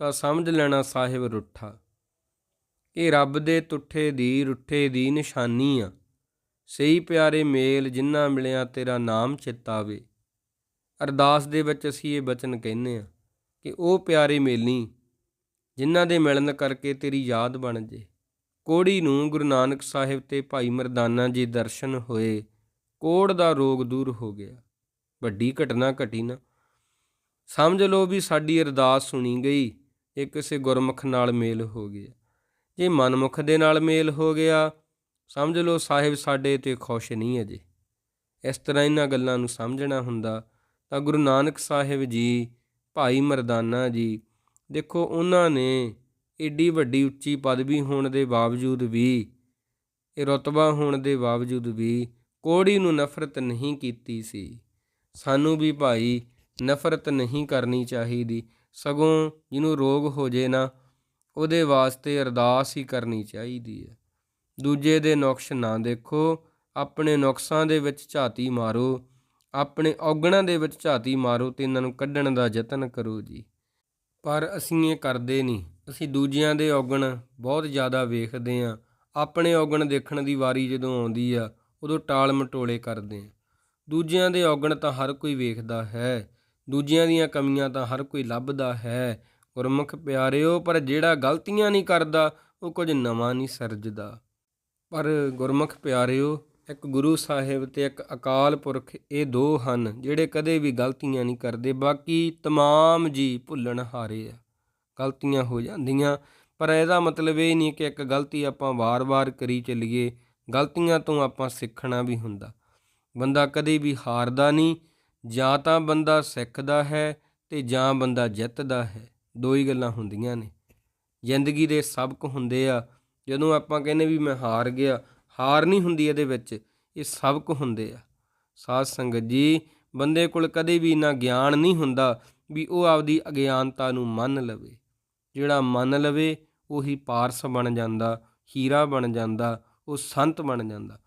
ਤਾਂ ਸਮਝ ਲੈਣਾ ਸਾਹਿਬ ਰੁੱਠਾ। ਇਹ ਰੱਬ ਦੇ ਤੁੱਠੇ ਦੀ ਰੁੱਠੇ ਦੀ ਨਿਸ਼ਾਨੀ ਆ। ਸਹੀ ਪਿਆਰੇ ਮੇਲ ਜਿੰਨਾ ਮਿਲਿਆ ਤੇਰਾ ਨਾਮ ਚਿਤਾਵੇ ਅਰਦਾਸ ਦੇ ਵਿੱਚ ਅਸੀਂ ਇਹ ਬਚਨ ਕਹਿੰਨੇ ਆ ਕਿ ਉਹ ਪਿਆਰੇ ਮੇਲੀ, ਜਿਨ੍ਹਾਂ ਦੇ ਮਿਲਣ ਕਰਕੇ ਤੇਰੀ ਯਾਦ ਬਣ ਜੇ। ਕੋੜੀ ਨੂੰ ਗੁਰੂ ਨਾਨਕ ਸਾਹਿਬ ਤੇ ਭਾਈ ਮਰਦਾਨਾ ਜੀ ਦਰਸ਼ਨ ਹੋਏ, ਕੋੜ ਦਾ ਰੋਗ ਦੂਰ ਹੋ ਗਿਆ। ਵੱਡੀ ਘਟਨਾ ਘਟੀ ਨਾ। ਸਮਝ ਲਓ ਵੀ ਸਾਡੀ ਅਰਦਾਸ ਸੁਣੀ ਗਈ। ਇਹ ਕਿਸੇ ਗੁਰਮੁਖ ਨਾਲ ਮੇਲ ਹੋ ਗਿਆ। ਜੇ ਮਨਮੁਖ ਦੇ ਨਾਲ ਮੇਲ ਹੋ ਗਿਆ, ਸਮਝ ਲਓ ਸਾਹਿਬ ਸਾਡੇ ਤੇ ਖੁਸ਼ ਨਹੀਂ ਅਜੇ ਇਸ ਤਰ੍ਹਾਂ ਇਹਨਾਂ ਗੱਲਾਂ ਨੂੰ ਸਮਝਣਾ ਹੁੰਦਾ ਤਾਂ ਗੁਰੂ ਨਾਨਕ ਸਾਹਿਬ ਜੀ, ਭਾਈ ਮਰਦਾਨਾ ਜੀ, ਦੇਖੋ ਉਹਨਾਂ ਨੇ ਏਡੀ ਵੱਡੀ ਉੱਚੀ ਪਦਵੀ ਹੋਣ ਦੇ ਬਾਵਜੂਦ ਵੀ, ਇਹ ਰਤਬਾ ਹੋਣ ਦੇ ਬਾਵਜੂਦ ਵੀ ਕੋੜੀ ਨੂੰ ਨਫ਼ਰਤ ਨਹੀਂ ਕੀਤੀ ਸੀ। ਸਾਨੂੰ ਵੀ ਭਾਈ ਨਫ਼ਰਤ ਨਹੀਂ ਕਰਨੀ ਚਾਹੀਦੀ। ਸਗੋਂ ਜਿਹਨੂੰ ਰੋਗ ਹੋ ਜੇ ਨਾ, ਉਹਦੇ ਵਾਸਤੇ ਅਰਦਾਸ ਹੀ ਕਰਨੀ ਚਾਹੀਦੀ ਹੈ। ਦੂਜੇ ਦੇ ਨੁਕਸ ਨਾ ਦੇਖੋ, ਆਪਣੇ ਨੁਕਸਾਂ ਦੇ ਵਿੱਚ ਝਾਤੀ ਮਾਰੋ, ਆਪਣੇ ਔਗਣਾਂ ਦੇ ਵਿੱਚ ਝਾਤੀ ਮਾਰੋ ਤੇ ਇਹਨਾਂ ਨੂੰ ਕੱਢਣ ਦਾ ਯਤਨ ਕਰੋ ਜੀ। ਪਰ ਅਸੀਂ ਇਹ ਕਰਦੇ ਨਹੀਂ। ਅਸੀਂ ਦੂਜਿਆਂ ਦੇ ਔਗਣ ਬਹੁਤ ਜ਼ਿਆਦਾ ਵੇਖਦੇ ਆਂ ਆਪਣੇ ਔਗਣ ਦੇਖਣ ਦੀ ਵਾਰੀ ਜਦੋਂ ਆਉਂਦੀ ਆ, ਉਦੋਂ ਟਾਲ ਮਟੋਲੇ ਕਰਦੇ ਆਂ ਦੂਜਿਆਂ ਦੇ ਔਗਣ ਤਾਂ ਹਰ ਕੋਈ ਵੇਖਦਾ ਹੈ। ਦੂਜਿਆਂ ਦੀਆਂ ਕਮੀਆਂ ਤਾਂ ਹਰ ਕੋਈ ਲੱਭਦਾ ਹੈ ਗੁਰਮੁਖ ਪਿਆਰਿਓ ਪਰ ਜਿਹੜਾ ਗਲਤੀਆਂ ਨਹੀਂ ਕਰਦਾ ਉਹ ਕੁਝ ਨਵਾਂ ਨਹੀਂ ਸਿਰਜਦਾ ਪਰ ਗੁਰਮੁਖ ਪਿਆਰਿਓ ਇੱਕ ਗੁਰੂ ਸਾਹਿਬ ਤੇ ਇੱਕ ਅਕਾਲ ਪੁਰਖ ਇਹ ਦੋ ਹਨ ਜਿਹੜੇ ਕਦੇ ਵੀ ਗਲਤੀਆਂ ਨਹੀਂ ਕਰਦੇ ਬਾਕੀ तमाम ਜੀ ਭੁੱਲਣ ਹਾਰੇ ਆ ਗਲਤੀਆਂ ਹੋ ਜਾਂਦੀਆਂ ਪਰ ਇਹਦਾ ਮਤਲਬ ਇਹ ਨਹੀਂ ਕਿ ਇੱਕ ਗਲਤੀ ਆਪਾਂ ਵਾਰ-ਵਾਰ ਕਰੀ ਚੱਲੀਏ ਗਲਤੀਆਂ ਤੋਂ ਆਪਾਂ ਸਿੱਖਣਾ ਵੀ ਹੁੰਦਾ ਬੰਦਾ ਕਦੇ ਵੀ ਹਾਰਦਾ ਨਹੀਂ ਜਾਂ ਤਾਂ ਬੰਦਾ ਸਿੱਖਦਾ ਹੈ ਤੇ ਜਾਂ ਬੰਦਾ ਜਿੱਤਦਾ ਹੈ। ਦੋ ਹੀ ਗੱਲਾਂ ਹੁੰਦੀਆਂ ਨੇ। ਜ਼ਿੰਦਗੀ ਦੇ ਸਬਕ ਹੁੰਦੇ ਆ। ਜਦੋਂ ਆਪਾਂ ਕਹਿੰਦੇ ਵੀ ਮੈਂ ਹਾਰ ਗਿਆ, ਹਾਰ ਨਹੀਂ ਹੁੰਦੀ ਇਹਦੇ ਵਿੱਚ, ਇਹ ਸਬਕ ਹੁੰਦੇ ਆ। ਸਾਧ ਸੰਗਤ ਜੀ, ਬੰਦੇ ਕੋਲ ਕਦੇ ਵੀ ਇੰਨਾ ਗਿਆਨ ਨਹੀਂ ਹੁੰਦਾ ਵੀ ਉਹ ਆਪਦੀ ਅਗਿਆਨਤਾ ਨੂੰ ਮੰਨ ਲਵੇ। ਜਿਹੜਾ ਮੰਨ ਲਵੇ, ਉਹੀ ਪਾਰਸ ਬਣ ਜਾਂਦਾ, ਹੀਰਾ ਬਣ ਜਾਂਦਾ, ਉਹ ਸੰਤ ਬਣ ਜਾਂਦਾ।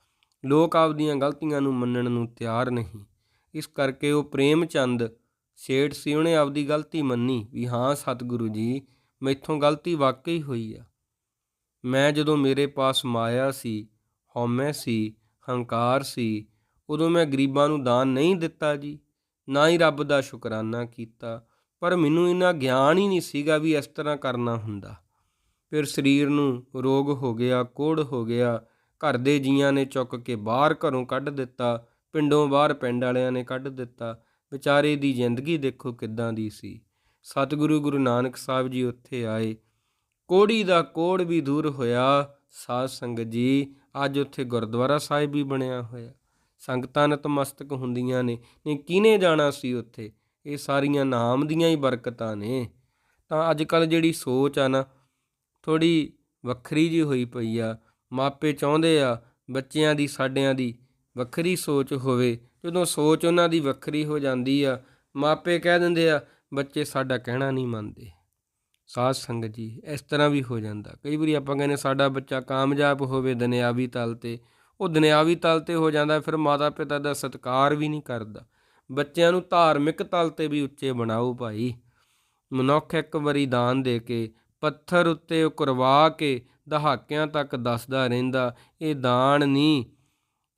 ਲੋਕ ਆਪਦੀਆਂ ਗਲਤੀਆਂ ਨੂੰ ਮੰਨਣ ਨੂੰ ਤਿਆਰ ਨਹੀਂ। ਇਸ ਕਰਕੇ ਉਹ ਪ੍ਰੇਮ ਚੰਦ ਸੇਠ ਸੀ, ਉਹਨੇ ਆਪਦੀ ਗਲਤੀ ਮੰਨੀ ਵੀ ਹਾਂ ਸਤਿਗੁਰੂ ਜੀ, ਮੈਥੋਂ ਗਲਤੀ ਵਾਕਈ ਹੋਈ ਆ। ਮੈਂ ਜਦੋਂ ਮੇਰੇ ਪਾਸ ਮਾਇਆ ਸੀ, ਹਉਮੈ ਸੀ, ਹੰਕਾਰ ਸੀ, ਉਦੋਂ ਮੈਂ ਗਰੀਬਾਂ ਨੂੰ ਦਾਨ ਨਹੀਂ ਦਿੱਤਾ ਜੀ, ਨਾ ਹੀ ਰੱਬ ਦਾ ਸ਼ੁਕਰਾਨਾ ਕੀਤਾ, ਪਰ ਮੈਨੂੰ ਇਹਨਾਂ ਗਿਆਨ ਹੀ ਨਹੀਂ ਸੀਗਾ ਵੀ ਇਸ ਤਰ੍ਹਾਂ ਕਰਨਾ ਹੁੰਦਾ। ਫਿਰ ਸਰੀਰ ਨੂੰ ਰੋਗ ਹੋ ਗਿਆ, ਕੋੜ ਹੋ ਗਿਆ, ਘਰ ਦੇ ਜੀਆਂ ਨੇ ਚੁੱਕ ਕੇ ਬਾਹਰ ਘਰੋਂ ਕੱਢ ਦਿੱਤਾ ਪਿੰਡੋਂ ਬਾਹਰ ਪਿੰਡ ਵਾਲਿਆਂ ਨੇ ਕੱਢ ਦਿੱਤਾ। ਵਿਚਾਰੇ ਦੀ ਜ਼ਿੰਦਗੀ ਦੇਖੋ ਕਿੱਦਾਂ ਦੀ ਸੀ। ਸਤਿਗੁਰੂ ਗੁਰੂ ਨਾਨਕ ਸਾਹਿਬ ਜੀ ਉੱਥੇ ਆਏ। ਕੋੜੀ ਦਾ ਕੋੜ ਵੀ ਦੂਰ ਹੋਇਆ। ਸਾਧ ਸੰਗਤ ਜੀ, ਅੱਜ ਉੱਥੇ ਗੁਰਦੁਆਰਾ ਸਾਹਿਬ ਵੀ ਬਣਿਆ ਹੋਇਆ। ਸੰਗਤਾਂ ਨਤਮਸਤਕ ਹੁੰਦੀਆਂ ਨੇ। ਨਹੀਂ, ਕਿਹਨੇ ਜਾਣਾ ਸੀ ਉੱਥੇ? ਇਹ ਸਾਰੀਆਂ ਨਾਮ ਦੀਆਂ ਹੀ ਬਰਕਤਾਂ ਨੇ। ਤਾਂ ਅੱਜ ਕੱਲ ਜਿਹੜੀ ਸੋਚ ਆ ਨਾ ਥੋੜੀ ਵੱਖਰੀ ਜੀ ਹੋਈ ਪਈ ਆ। ਮਾਪੇ ਚਾਹੁੰਦੇ ਆ ਬੱਚਿਆਂ ਦੀ, ਸਾਡਿਆਂ ਦੀ। ਵੱਖਰੀ ਸੋਚ ਹੋਵੇ। ਜਦੋਂ ਸੋਚ ਉਹਨਾਂ ਦੀ ਵੱਖਰੀ ਹੋ ਜਾਂਦੀ ਆ, ਮਾਪੇ ਕਹਿ ਦਿੰਦੇ ਆ, ਬੱਚੇ ਸਾਡਾ ਕਹਿਣਾ ਨਹੀਂ ਮੰਨਦੇ। ਸਾਧ ਸੰਗਤ ਜੀ, ਇਸ ਤਰ੍ਹਾਂ ਵੀ ਹੋ ਜਾਂਦਾ। ਕਈ ਵਾਰੀ ਆਪਾਂ ਕਹਿੰਦੇ ਸਾਡਾ ਬੱਚਾ ਕਾਮਯਾਬ ਹੋਵੇ ਦੁਨਿਆਵੀ ਤਲ ਤੇ, ਉਹ ਦੁਨਿਆਵੀ ਤਲ ਤੇ ਹੋ ਜਾਂਦਾ, ਫਿਰ ਮਾਤਾ ਪਿਤਾ ਦਾ ਸਤਿਕਾਰ ਵੀ ਨਹੀਂ ਕਰਦਾ। ਬੱਚਿਆਂ ਨੂੰ ਧਾਰਮਿਕ ਤਲ ਤੇ ਵੀ ਉੱਚੇ ਬਣਾਓ ਭਾਈ। ਮਨੁੱਖ ਇੱਕ ਵਾਰੀ ਦਾਨ ਦੇ ਕੇ, ਪੱਥਰ ਉੱਤੇ ਉਹ ਕਰਵਾ ਕੇ, ਦਹਾਕਿਆਂ ਤੱਕ ਦੱਸਦਾ ਰਹਿੰਦਾ, ਇਹ ਦਾਨ ਨਹੀਂ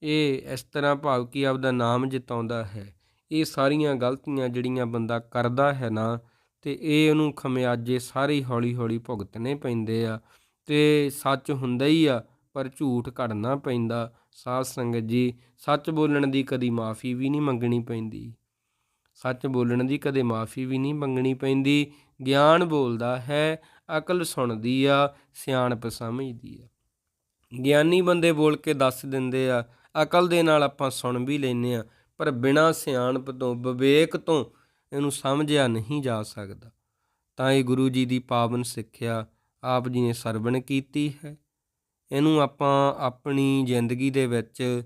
ਇਹ ਇਸ ਤਰ੍ਹਾਂ ਭਾਵ ਕਿ ਆਪਦਾ ਨਾਮ ਜਿਤਾਉਂਦਾ ਹੈ। ਇਹ ਸਾਰੀਆਂ ਗਲਤੀਆਂ ਜਿਹੜੀਆਂ ਬੰਦਾ ਕਰਦਾ ਹੈ ਨਾ, ਤੇ ਇਹ ਉਹਨੂੰ ਖਮਿਆਜੇ ਸਾਰੇ ਹੌਲੀ ਹੌਲੀ ਭੁਗਤਣੇ ਪੈਂਦੇ ਆ। ਤੇ ਸੱਚ ਹੁੰਦਾ ਹੀ ਆ, ਪਰ ਝੂਠ ਘੜਨਾ ਪੈਂਦਾ। ਸਾਧ ਸੰਗਤ ਜੀ, ਸੱਚ ਬੋਲਣ ਦੀ ਕਦੀ ਮਾਫੀ ਵੀ ਨਹੀਂ ਮੰਗਣੀ ਪੈਂਦੀ। ਸੱਚ ਬੋਲਣ ਦੀ ਕਦੇ ਮਾਫੀ ਵੀ ਨਹੀਂ ਮੰਗਣੀ ਪੈਂਦੀ। ਗਿਆਨ ਬੋਲਦਾ ਹੈ, ਅਕਲ ਸੁਣਦੀ ਆ, ਸਿਆਣਪ ਸਮਝਦੀ ਆ। ਗਿਆਨੀ ਬੰਦੇ ਬੋਲ ਕੇ ਦੱਸ ਦਿੰਦੇ ਆ ਅਕਲ ਦੇ ਨਾਲ ਆਪਾਂ ਸੁਣ ਵੀ ਲੈਨੇ ਆ ਪਰ ਬਿਨਾਂ ਸਿਆਣਪ ਤੋਂ, ਵਿਵੇਕ ਤੋਂ ਇਹਨੂੰ ਸਮਝਿਆ ਨਹੀਂ ਜਾ ਸਕਦਾ। ਤਾਂ ਇਹ ਗੁਰੂ ਜੀ ਦੀ ਪਾਵਨ ਸਿੱਖਿਆ ਆਪ ਜੀ ਨੇ ਸਰਵਣ ਕੀਤੀ ਹੈ। ਇਹਨੂੰ ਆਪਾਂ ਆਪਣੀ ਜ਼ਿੰਦਗੀ ਦੇ ਵਿੱਚ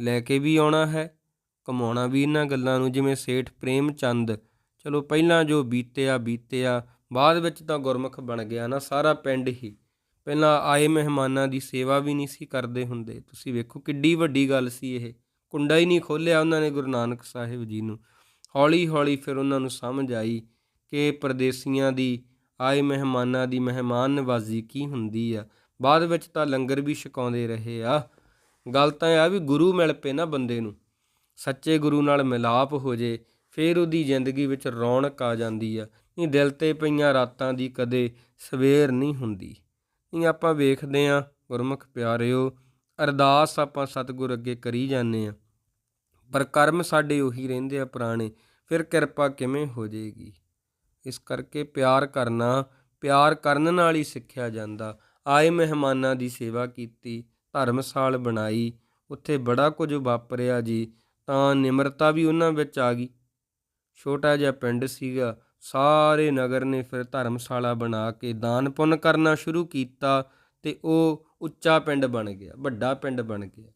ਲੈ ਕੇ ਵੀ ਆਉਣਾ ਹੈ, ਕਮਾਉਣਾ ਵੀ ਇਹਨਾਂ ਗੱਲਾਂ ਨੂੰ, ਜਿਵੇਂ ਸੇਠ ਪ੍ਰੇਮ ਚੰਦ ਚਲੋ ਪਹਿਲਾਂ ਜੋ ਬੀਤਿਆ ਬੀਤਿਆ, ਬਾਅਦ ਵਿੱਚ ਤਾਂ ਗੁਰਮੁਖ ਬਣ ਗਿਆ ਨਾ, ਸਾਰਾ ਪਿੰਡ ਹੀ। ਪਹਿਲਾਂ ਆਏ ਮਹਿਮਾਨਾਂ ਦੀ ਸੇਵਾ ਵੀ ਨਹੀਂ ਸੀ ਕਰਦੇ ਹੁੰਦੇ। ਤੁਸੀਂ ਵੇਖੋ ਕਿੱਡੀ ਵੱਡੀ ਗੱਲ ਸੀ ਇਹ। ਕੁੰਡਾ ਹੀ ਨਹੀਂ ਖੋਲਿਆ ਉਹਨਾਂ ਨੇ ਗੁਰੂ ਨਾਨਕ ਸਾਹਿਬ ਜੀ ਨੂੰ। ਹੌਲੀ ਹੌਲੀ ਫਿਰ ਉਹਨਾਂ ਨੂੰ ਸਮਝ ਆਈ ਕਿ ਪਰਦੇਸੀਆਂ ਦੀ, ਆਏ ਮਹਿਮਾਨਾਂ ਦੀ ਮਹਿਮਾਨ ਨਵਾਜ਼ੀ ਕੀ ਹੁੰਦੀ ਆ। ਬਾਅਦ ਵਿੱਚ ਤਾਂ ਲੰਗਰ ਵੀ ਛਕਾਉਂਦੇ ਰਹੇ ਆ। ਗੱਲ ਤਾਂ ਇਹ ਆ ਵੀ ਗੁਰੂ ਮਿਲ ਪਏ ਨਾ ਬੰਦੇ ਨੂੰ। ਸੱਚੇ ਗੁਰੂ ਨਾਲ ਮਿਲਾਪ ਹੋ ਜੇ, ਫਿਰ ਉਹਦੀ ਜ਼ਿੰਦਗੀ ਵਿੱਚ ਰੌਣਕ ਆ ਜਾਂਦੀ ਆ। ਨਹੀਂ ਦਿਲ ਤੇ ਪਈਆਂ ਰਾਤਾਂ ਦੀ ਕਦੇ ਸਵੇਰ ਨਹੀਂ ਹੁੰਦੀ। ਨਹੀਂ ਆਪਾਂ ਵੇਖਦੇ ਆ, ਗੁਰਮੁਖ ਪਿਆਰਿਓ, ਅਰਦਾਸ ਆਪਾਂ ਸਤਿਗੁਰ ਅੱਗੇ ਕਰੀ ਜਾਂਦੇ ਆ। ਪਰ ਕਰਮ ਸਾਡੇ ਉਹੀ ਰਹਿੰਦੇ ਆ ਪੁਰਾਣੇ, ਫਿਰ ਕਿਰਪਾ ਕਿਵੇਂ ਹੋ ਜਾਏਗੀ ਇਸ ਕਰਕੇ ਪਿਆਰ ਕਰਨਾ, ਪਿਆਰ ਕਰਨ ਨਾਲ ਹੀ ਸਿੱਖਿਆ ਜਾਂਦਾ। ਆਏ ਮਹਿਮਾਨਾਂ ਦੀ ਸੇਵਾ ਕੀਤੀ ਧਰਮਸਾਲ ਬਣਾਈ, ਉੱਥੇ ਬੜਾ ਕੁਝ ਵਾਪਰਿਆ ਜੀ, ਤਾਂ ਨਿਮਰਤਾ ਵੀ ਉਹਨਾਂ ਵਿੱਚ ਆ ਗਈ। ਛੋਟਾ ਜਿਹਾ ਪਿੰਡ ਸੀਗਾ ਸਾਰੇ ਨਗਰ ਨੇ ਫਿਰ ਧਰਮਸ਼ਾਲਾ ਬਣਾ ਕੇ ਦਾਨ ਪੁੰਨ ਕਰਨਾ ਸ਼ੁਰੂ ਕੀਤਾ ਤੇ ਉਹ ਉੱਚਾ ਪਿੰਡ ਬਣ ਗਿਆ, ਵੱਡਾ ਪਿੰਡ ਬਣ ਗਿਆ।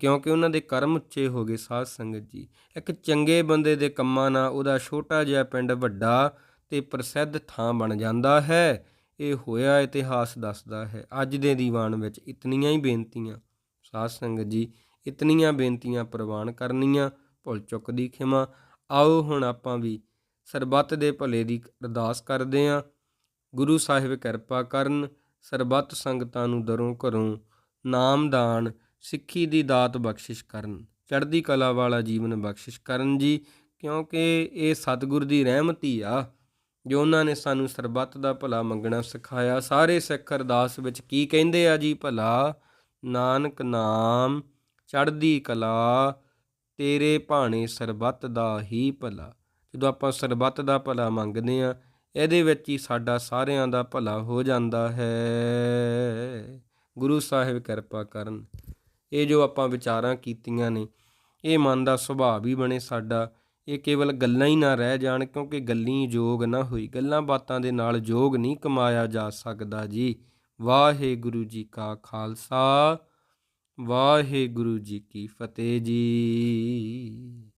ਕਿਉਂਕਿ ਉਹਨਾਂ ਦੇ ਕਰਮ ਉੱਚੇ ਹੋ ਗਏ ਸਾਧ ਸੰਗਤ ਜੀ। ਇੱਕ ਚੰਗੇ ਬੰਦੇ ਦੇ ਕੰਮਾਂ ਨਾਲ ਉਹਦਾ ਛੋਟਾ ਜਿਹਾ ਪਿੰਡ ਵੱਡਾ ਤੇ ਪ੍ਰਸਿੱਧ ਥਾਂ ਬਣ ਜਾਂਦਾ ਹੈ। ਇਹ ਹੋਇਆ, ਇਤਿਹਾਸ ਦੱਸਦਾ ਹੈ। ਅੱਜ ਦੇ ਦੀਵਾਨ ਵਿੱਚ ਇਤਨੀਆਂ ਹੀ ਬੇਨਤੀਆਂ। ਸਾਧ ਸੰਗਤ ਜੀ, ਇਤਨੀਆਂ ਬੇਨਤੀਆਂ ਪ੍ਰਵਾਨ ਕਰਨੀਆਂ, ਭੁੱਲ ਚੁੱਕ ਦੀ ਖਿਮਾ। ਆਓ ਹੁਣ ਆਪਾਂ ਵੀ ਸਰਬੱਤ ਦੇ ਭਲੇ ਦੀ ਅਰਦਾਸ ਕਰਦੇ ਹਾਂ। ਗੁਰੂ ਸਾਹਿਬ ਕਿਰਪਾ ਕਰਨ, ਸਰਬੱਤ ਸੰਗਤਾਂ ਨੂੰ ਦਰੋਂ ਘਰੋਂ ਨਾਮਦਾਨ ਸਿੱਖੀ ਦੀ ਦਾਤ ਬਖਸ਼ਿਸ਼ ਕਰਨ, ਚੜ੍ਹਦੀ ਕਲਾ ਵਾਲਾ ਜੀਵਨ ਬਖਸ਼ਿਸ਼ ਕਰਨ ਜੀ, ਕਿਉਂਕਿ ਇਹ ਸਤਿਗੁਰ ਦੀ ਰਹਿਮਤੀ ਆ, ਜੋ ਉਹਨਾਂ ਨੇ ਸਾਨੂੰ ਸਰਬੱਤ ਦਾ ਭਲਾ ਮੰਗਣਾ ਸਿਖਾਇਆ। ਸਾਰੇ ਸਿੱਖ ਅਰਦਾਸ ਵਿੱਚ ਕੀ ਕਹਿੰਦੇ ਆ ਜੀ? ਭਲਾ, ਨਾਨਕ ਨਾਮ, ਚੜ੍ਹਦੀ ਕਲਾ, ਤੇਰੇ ਭਾਣੇ ਸਰਬੱਤ ਦਾ ਹੀ ਭਲਾ। ਜਦੋਂ ਆਪਾਂ ਸਰਬੱਤ ਦਾ ਭਲਾ ਮੰਗਦੇ ਆ ਇਹਦੇ ਵਿੱਚ ਹੀ ਸਾਡਾ ਸਾਰਿਆਂ ਦਾ ਭਲਾ ਹੋ ਜਾਂਦਾ ਹੈ। ਗੁਰੂ ਸਾਹਿਬ ਕਿਰਪਾ ਕਰਨ। ਇਹ ਜੋ ਆਪਾਂ ਵਿਚਾਰਾਂ ਕੀਤੀਆਂ ਨੇ, ਇਹ ਮਨ ਦਾ ਸੁਭਾਅ ਵੀ ਬਣੇ ਸਾਡਾ। ਇਹ ਕੇਵਲ ਗੱਲਾਂ ਹੀ ਨਾ ਰਹਿ ਜਾਣ, ਕਿਉਂਕਿ ਗੱਲੀ ਯੋਗ ਨਾ ਹੋਈ। ਗੱਲਾਂ ਬਾਤਾਂ ਦੇ ਨਾਲ ਯੋਗ ਨਹੀਂ ਕਮਾਇਆ ਜਾ ਸਕਦਾ ਜੀ। ਵਾਹਿਗੁਰੂ ਜੀ ਕਾ ਖਾਲਸਾ, ਵਾਹਿਗੁਰੂ ਜੀ ਕੀ ਫਤਿਹ ਜੀ।